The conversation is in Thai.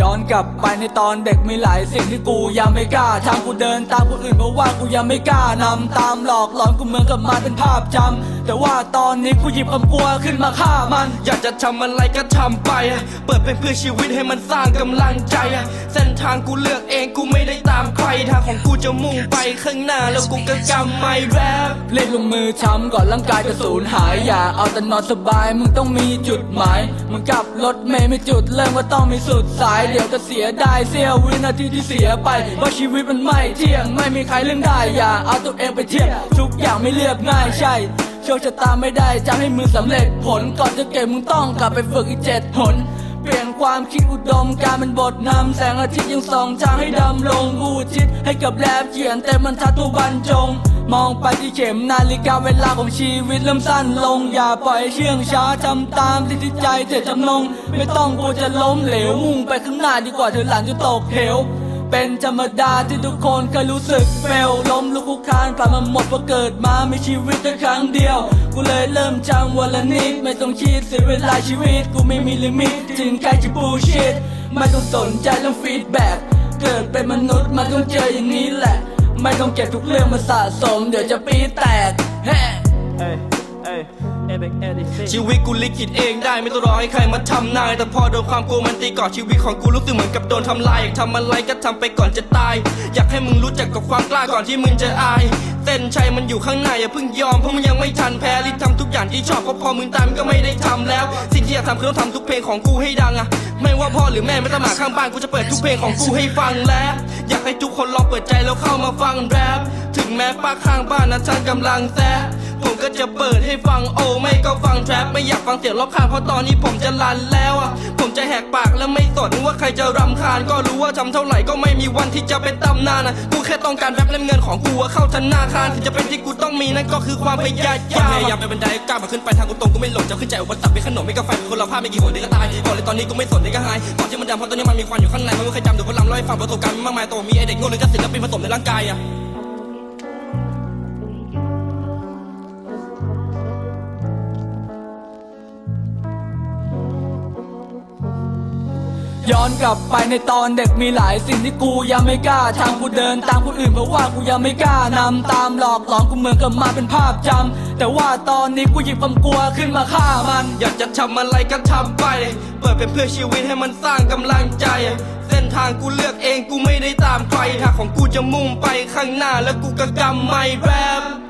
ย้อนกลับไปในตอนเด็กมีหลายสิ่งที่กูยังไม่กล้าทำกูเดินตามคนอื่นเพราะว่ากูยังไม่กล้านำตามหลอกหลอนกูเหมือนกับมาเป็นภาพจำ แต่ว่าตอนนี้กูหยิบความกลัวขึ้นมาฆ่ามัน อยากจะทำอะไรก็ทำไป เปิดเป็นเพื่อชีวิตให้มันสร้างกำลังใจ เส้นทางกูเลือกเองกูไม่ได้ตามใครทางของกูจะมุ่งไปข้างหน้าแล้วกูก็กำไม่แรปเล่นลงมือช้ำก่อนร่างกายจะสูญหายอย่าเอาแต่นอนสบายมึงต้องมีจุดหมายมึงกลับรถเมย์ไม่จุดเริ่มว่าต้องมีสุดสายเดี๋ยวจะเสียได้เสียวินาทีที่เสียไปว่าะชีวิตมันไม่เที่ยงไม่มีใครเลือกได้อย่าเอาตัวเองไปเทียบทุกอย่างไม่เรียบง่ายใช่ โชคชะตาไม่ได้จะให้มึงสำเร็จผลก่อนจะเก็บมึงต้องกลับไปฝึกอีกเจ็ดหนเปลี่ยนความคิดอุดมการเป็นบทนำแสงอาทิตย์ยังส่องทางให้ดำลงกูทิศให้กับแรปเขียนแต่มันทัดทุกบรรจง มองไปที่เข็มนาฬิกาเวลาของชีวิตเริ่มสั้นลง อย่าปล่อยเชื่องช้าทำตามที่ที่ใจเจตจำนง ไม่ต้องกลัวจะล้มเหลวมุ่งไปข้างหน้าดีกว่าเธอหลังจะตกเหว เป็นธรรมดาที่ทุกคนเคยรู้สึกเฟลล้มลุกคลุกคลานผ่านมาหมดเพราะเกิดมามีชีวิตแค่ครั้งเดียว กูเลยเริ่มจำวันละนิด ไม่ต้องคิดเสียเวลาชีวิต กูไม่มีลิมิต ถึงใครจะปูชิดไม่ต้องสนใจเรื่องฟีดแบ็กเกิดเป็นมนุษย์มันต้องเจออย่างนี้แหละ ไม่ต้องเก็บทุกเรื่องมาสะสม เดี๋ยวจะปีแตกแฮะ Hey. ชีวิตกูลิขิตเองได้ไม่ต้องรอให้ใครมาทำนาย แต่พอโดนความกลัวมันตีก่อชีวิตของกูรู้สึกเหมือนกับโดนทำลาย อยากทำอะไรก็ทำไปก่อนจะตาย อยากให้มึงรู้จักกับความกล้าก่อนที่มึงจะอายเส้นชัยมันอยู่ข้างในอย่าเพิ่งยอมเพราะมึงยังไม่ทันแพ้รีบทำทุกอย่างที่ชอบเพราะพอมึงตายมึงก็ไม่ได้ทำแล้ว สิ่งที่อยากทำคือต้องทำทุกเพลงของกูให้ดังอะไม่ว่าพ่อหรือแม่ไม่ต้องมาข้างบ้านกูจะเปิดทุกเพลงของกูให้ฟังแล้ว อยากให้ทุกคนลองเปิดใจแล้วเข้ามาฟังแรปถึงแม้ป้าข้างบ้านนะฉันกำลังแซะ ผมก็จะเปิดให้ฟังโอ้ไม่ก็ฟังแทรปไม่อยากฟังเสียงรอบข้างเพราะตอนนี้ผมจะลันแล้วอะผมจะแหกปากแล้วไม่สนว่าใครจะรำคาญก็รู้ว่าทำเท่าไหร่ก็ไม่มีวันที่จะเป็นตำนานนะกูแค่ต้องการแรปและเงินของกูอะเข้าธนาคารที่จะเป็นที่กูต้องมีนั่นก็คือความพยายามพยายามไปบันไดก้าวมาขึ้นไปทางกูตรงกูไม่หลงจะขึ้นใจอุปสรรคมีขนมไม่กาแฟมีคนเราพลาดไม่กี่หัวเดียวก็ตายบอกเลยตอนนี้กูไม่สนเดี๋ยวก็หายก่อนที่มันดำเพราะตอนนี้มันมีควันอยู่ข้างในมันไม่เคยจำเดี๋ยวพลังร้อยฟังประสบการณ์มีมากมายตัวมีไอเด็กโง่หรือจะศิลปินผสมในร่างกายอะ ย้อนกลับไปในตอนเด็กมีหลายสิ่งที่กูยังไม่กล้าทำกูเดินตามคนอื่นเพราะว่ากูยังไม่กล้านำตามหลอกหลอนกูเหมือนกับมาเป็นภาพจำแต่ว่าตอนนี้กูหยิบความกลัวขึ้นมาฆ่ามัน อยากจะทำอะไรก็ทำไป เปิดเป็นเพื่อชีวิตให้มันสร้างกำลังใจ เส้นทางกูเลือกเองกูไม่ได้ตามใครทางของกูจะมุ่งไปข้างหน้าแล้วกูก็กำไม่แรป